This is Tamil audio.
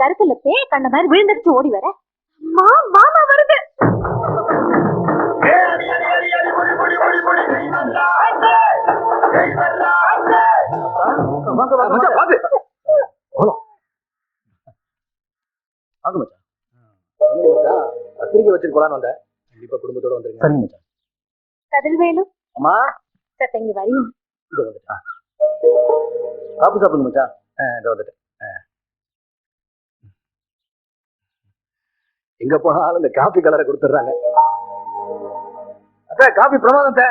கருத்துல பேய கண்ட மாதிரி விழுந்துருச்சு ஓடி வர. மா மாமா வருது. பத்திரிக்கை போலான்னு வந்தேன் கண்டிப்பா குடும்பத்தோட வந்துருங்க சரிங்க மச்சான் கதிர்வேலு அம்மா சத்த இங்க காப்பு சாப்பிடுங்க மச்சான் வந்துட்டேன். எங்க போனாலும் இந்த காபி கலரை கொடுத்துட்றாங்க அத்த காபி பிரமாதம் அத்தை.